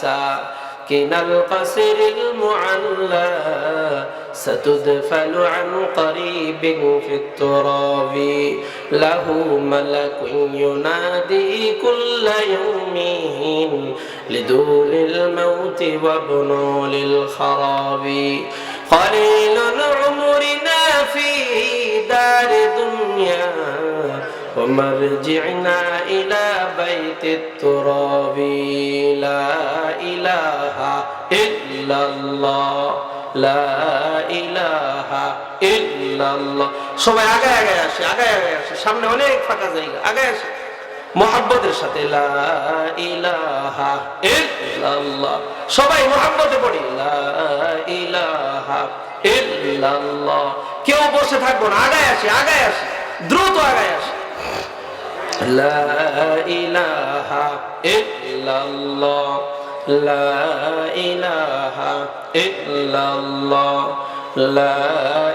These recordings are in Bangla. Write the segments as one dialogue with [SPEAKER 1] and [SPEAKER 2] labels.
[SPEAKER 1] ساكن القصر المعلى ستدفل عن قريب في التراب. له ملك ينادي كل يوم لدول الموت وابنوا للخراب. قليل عمرنا ومرجعنا إلى بيت التراب لا إله إلا الله لا إله إلا الله সবাই আগে আগে আসে আগে আগে আসে সামনে অনেক ফাঁকা জায়গা আগে আসে মোহাব্বতের সাথে লা ইলাহা ইল্লাল্লাহ সবাই মোহাব্বতে পড়ি লা ইলাহা ইল্লাল্লাহ কেউ বসে থাকবো না আগায় আসে আগায় আসে দ্রুত আগায় আসে لا إله إلا الله لا إله إلا الله لا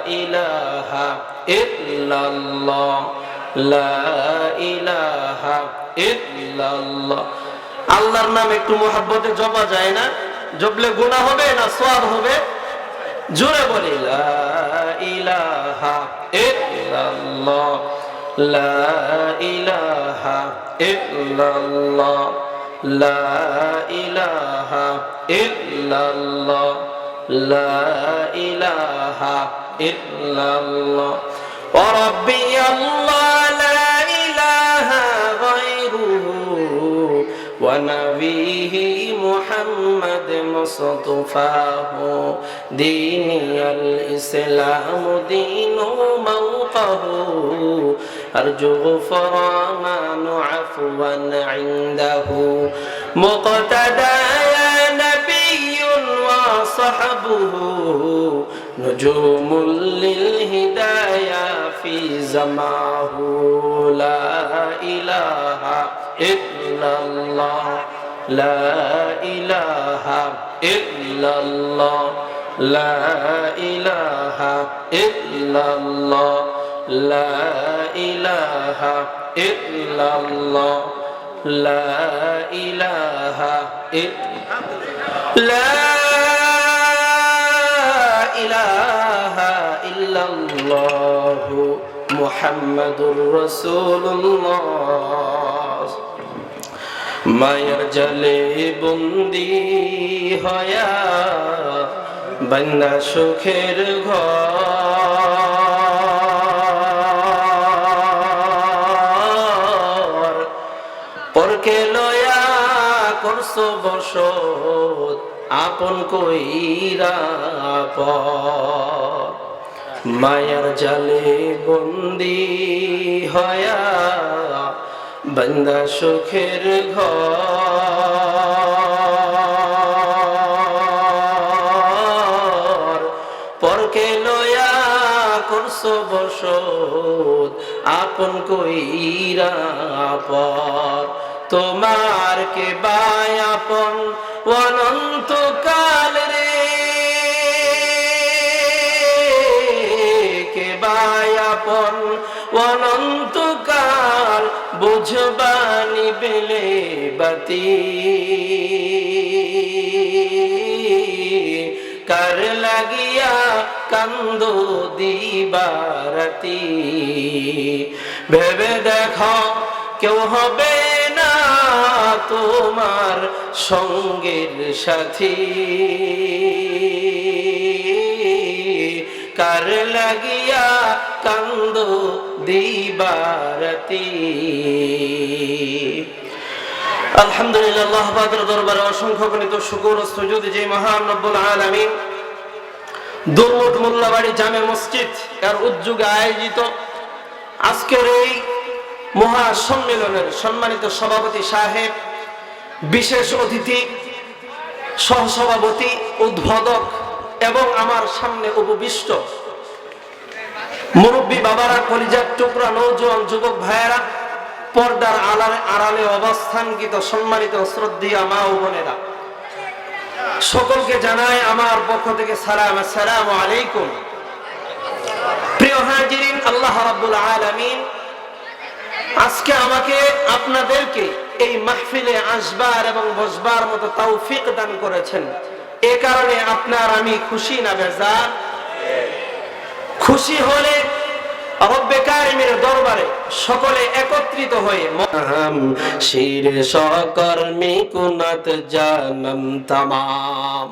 [SPEAKER 1] إله إلا الله لا إله إلا الله আল্লাহর নাম একটু মোহাব্বতে জপা যায় না জপলে গুনাহ হবে না সওয়াব হবে জোরে বলি লা ইলাহা ইল্লাল্লাহ লা ইলাহা إلا الله لا إله إلا الله لا إله إلا الله. وربي الله لا إله غيره ونبيه محمد مصطفاه. ديني الإسلام دين موقعه. أرجو غفران عفوا عنده. مقتدى يا نبي وصحبه. نجوم للهدايا في زماه. لا إله إلا الله. لا إله إلا الله. لا إله إلا الله. লা মায়ের জলে বন্দি হয়া বন্যা সুখের ঘর বসত আপন কইরা মায়ার জালে বন্দি হয়া বন্দা সুখের ঘর। পরকে লয়া আপন কইরা পর তোমার কে বাই আপন অনন্ত কাল রে? কে বাই আপন অনন্ত কাল বুঝবানি বেলে বাতি? কার লাগিয়া কান্দ দিবারতি? ভেবে দেখো কেউ হবে তোমার সঙ্গের সাথী। কার লাগিয়া কান্দ দিবারতি? আলহামদুলিল্লাহ, আল্লাহ দরবারে অসংখ্য গণিত শুকুর সুজুদ, যে মহান রব্বুল আলামিন দুর্মুদ মোল্লাবাড়ি জামে মসজিদ এর উদ্যোগে আয়োজিত আজকের এই মহা সম্মেলনের সম্মানিত সভাপতি সাহেব বিশেষ অতিথি, সহসভাপতি, উদ্বোধক এবং আমার সামনে উপবিষ্ট মুরব্বী বাবারা, কলিজার টুকরা নৌজওয়ান যুবক ভাইয়েরা, পর্দার আড়ালে আড়ালে অবস্থানকৃত সম্মানিত শ্রদ্ধীয় মা ও বোনেরা। সকলকে জানাই আমার পক্ষ থেকে সালাম, আসসালামু আলাইকুম। প্রিয় হাজিরিন, আল্লাহ রাব্বুল আলামিন, আজকে আমাকে আপনাদেরকে এই মাহফিলে আসবার এবং বসবার মতো তৌফিক দান করেছেন। এ কারণে আপনার আমি খুশি না বেজার খুশি হলে রব্বে কারিমের দরবারে সকলে একত্রিত হয়ে শির সকর্মী কুনাত জানম তামাম।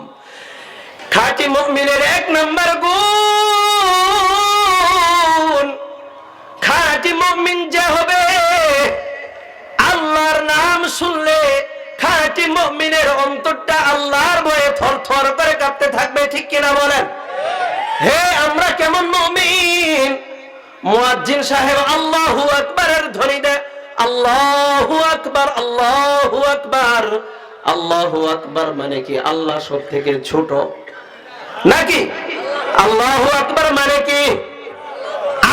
[SPEAKER 1] খাঁটি মুমিনের এক নম্বর গুণ। খাঁটি মুমিন যে হবে শুনলে খাঁটি মুমিনের অন্তরটা আল্লাহর ভয়ে থর থর করে কাঁপতে থাকবে, ঠিক কিনা বলেন? হে, আমরা কেমন মুমিন? মুয়াজ্জিন সাহেব, আল্লাহু আকবারের ধ্বনি দেয় আল্লাহু আকবার আল্লাহু আকবার। আল্লাহু আকবার মানে কি? আল্লাহ সব থেকে ছোট। নাকি? আল্লাহু আকবার মানে কি?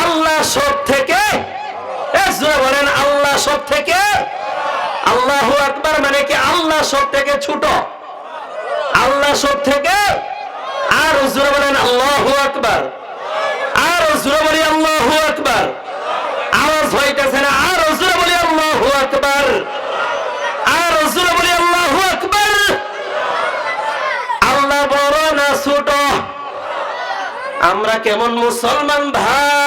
[SPEAKER 1] আল্লাহ সব থেকে বলেন, আল্লাহ সব থেকে আল্লাহু আকবার মানে কি আল্লাহ সব থেকে ছোট? আল্লাহ সব থেকে? আর জোরে বলেন আল্লাহু আকবার। আর জোরে বলি আল্লাহু আকবার। আওয়াজ হইতেছে না, আর জোরে বলি আল্লাহু আকবার। আর বলি আল্লাহু আল্লাহ বড় না ছোট? আমরা কেমন মুসলমান ভাই?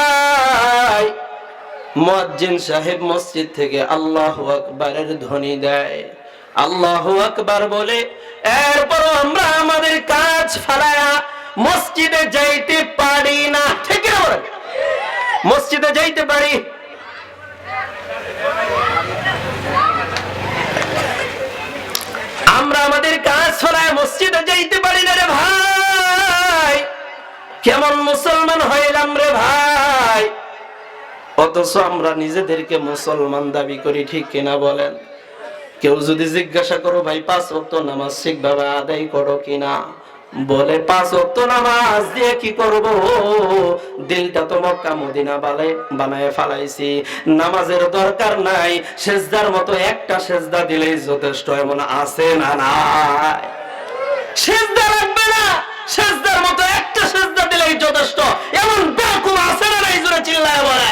[SPEAKER 1] মুয়াজ্জিন সাহেব মসজিদ থেকে আল্লাহু আকবারের ধ্বনি দেয়। আল্লাহু আকবার বলে, এরপর আমরা আমাদের কাজ ফেলায়া মসজিদে যাইতে পারি না। ঠিক? মসজিদে যাইতে পারি? আমরা আমাদের কাজ ফেলায় মসজিদে যাইতে পারি না রে ভাই। কেমন মুসলমান হইলাম রে ভাই? অথচ আমরা নিজেদেরকে মুসলমান দাবি করি, ঠিক কিনা বলেন? কেউ যদি জিজ্ঞাসা করো, ভাই, পাঁচ ওয়াক্ত নামাজ ঠিকভাবে আদায় করো কিনা? বলে, পাঁচ ওয়াক্ত নামাজ দিয়ে কি করব? দিলটা তো মক্কা মদিনা বালে, বানায় ফালাইছি। নামাজের দরকার নাই, সেজদার মতো একটা সেজদা দিলেই যথেষ্ট, এমন আছে না নাই? সেজদা লাগবে না, সেজদার মতো একটা সেজদা দিলেই যথেষ্ট, এমন বেকুব আছে না নাই, জোরে চিল্লায় বলে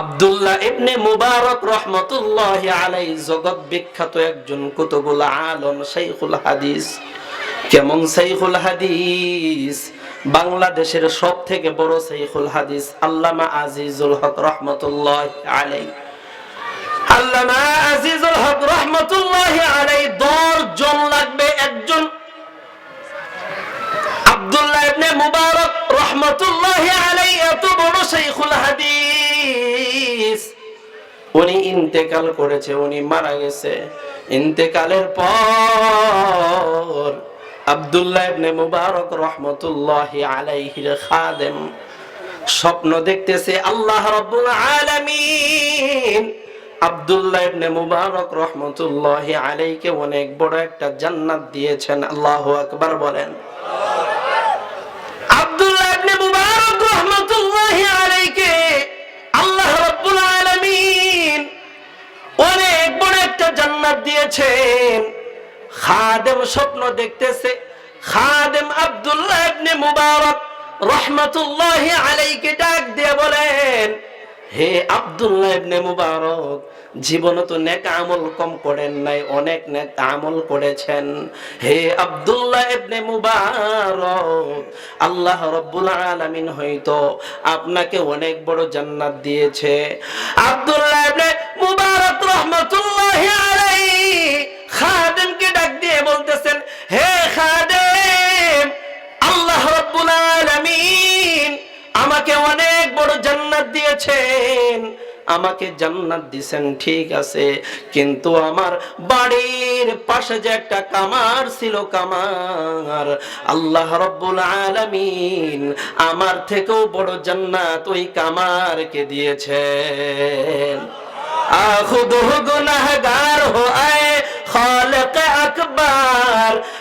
[SPEAKER 1] আব্দুল্লাহ ইবনে মুবারক রহমতুল্লাহ আলাই জগৎ বিখ্যাত একজন কুতুবুল আলম শাইখুল হাদিস। কেমন শাইখুল হাদিস? বাংলাদেশের সব থেকে বড় শাইখুল হাদিস আল্লামা আজিজুল হক রহমতুল্লাহ আলাই আল্লামা আজিজুল হক রহমতুল্লাহ আলাই জন লাগবে একজন। আব্দুল্লাহ ইবনে মুবারক রহমতুল্লাহ আলাই এত বড় শাইখুল হাদিস। উনি ইন্তেকাল করেছে, উনি মারা গেছে। ইন্তেকালের পর আব্দুল্লাহ ইবনে মুবারক রহমতুল্লাহ আলাইহির খাদেম স্বপ্ন দেখতেছে, আল্লাহ আলামিন ইবনে মুবারক আলাইকে অনেক বড় একটা জান্নাত দিয়েছেন। আল্লাহু আকবার বলেন। আব্দুল্লাহ ইবনে মুবারক রাহমাতুল্লাহি আলাইহি জান্নাত দিয়েছেন। খাদেম স্বপ্ন দেখতেছে। খাদেম আব্দুল্লাহ ইবনে মুবারক রহমাতুল্লাহি আলাইহি ডাক দিয়ে বলেন, হে আব্দুল্লাহ ইবনে মুবারক তো নেক আমল কম করেন নাই, অনেক নেক আমল করেছেন। হে আব্দুল্লাহ ইবনে মুবারক, আল্লাহ রাব্বুল আলামিন আপনাকে অনেক বড় জান্নাত দিয়েছে। আব্দুল্লাহ ইবনে মুবারক রাহমাতুল্লাহি আমাকে জান্নাত দিছেন ঠিক আছে কিন্তু আমার বাড়ির পাশে যে একটা কামার ছিল কামার, আল্লাহ রব্বুল আলামিন আমার থেকেও বড় জান্নাত ওই কামারকে দিয়েছেন। আখুদ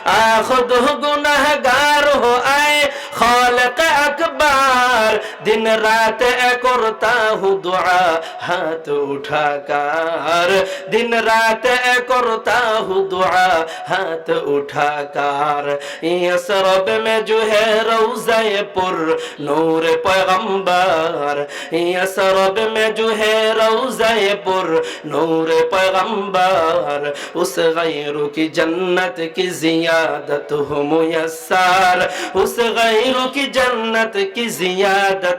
[SPEAKER 1] آخذه گناہ दिन रात करता हूँ दुआ, हाथ उठाकर दिन रात करता हूँ दुआ, हाथ उठाकर यसरब में जो है रोज़े पुर नूर पैगंबर। यसरब में जो है रोज़े पुर नूर पैगंबर। उस गैरू की जन्नत की जियादत हो मुयस्सर। उस गैरू की जन्नत की जियादत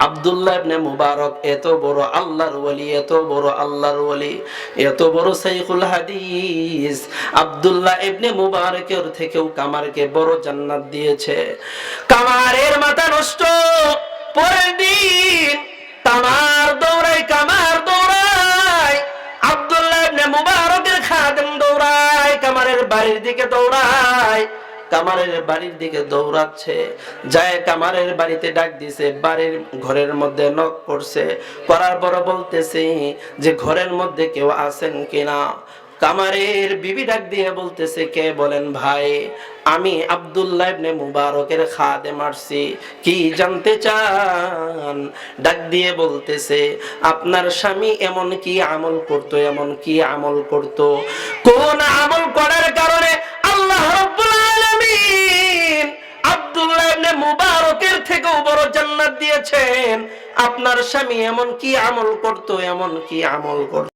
[SPEAKER 1] আব্দুল্লাহ ইবনে মুবারক এত বড় আল্লাহর ওলি, এত বড় আল্লাহর ওলি, এত বড় সাইখুল হাদিস। আব্দুল্লাহ ইবনে মুবারকের থেকেও কামারকে বড় জান্নাত দিয়েছে। কামারের মাথা নষ্ট, পরের দিন কামার দৌড়াই কামার দৌড়াই আব্দুল্লাহ ইবনে মুবারকের খাদেম দৌড়ায়, কামারের বাড়ির দিকে দৌড়ায়। কামারের বাড়ির দিকে দৌড়াচ্ছে। যায় কামারের বাড়িতে ডাক দিছে, বাড়ির ঘরের মধ্যে নক করছে করার পর বলতেছে যে ঘরের মধ্যে কেউ আছেন কিনা? কামারের বিবি ডাক দিয়ে বলতেছে, কে বলেন ভাই? আমি আব্দুল্লাহ ইবনে মুবারকের খাদে মারছি। কি জানতে চান? ডাক দিয়ে বলতেছে, আপনার স্বামী এমন কি আমল করত, এমন কি আমল করত? কোন আমল করার দিয়েছেন। আপনার স্বামী এমন কি আমল করত এমন কি আমল করত?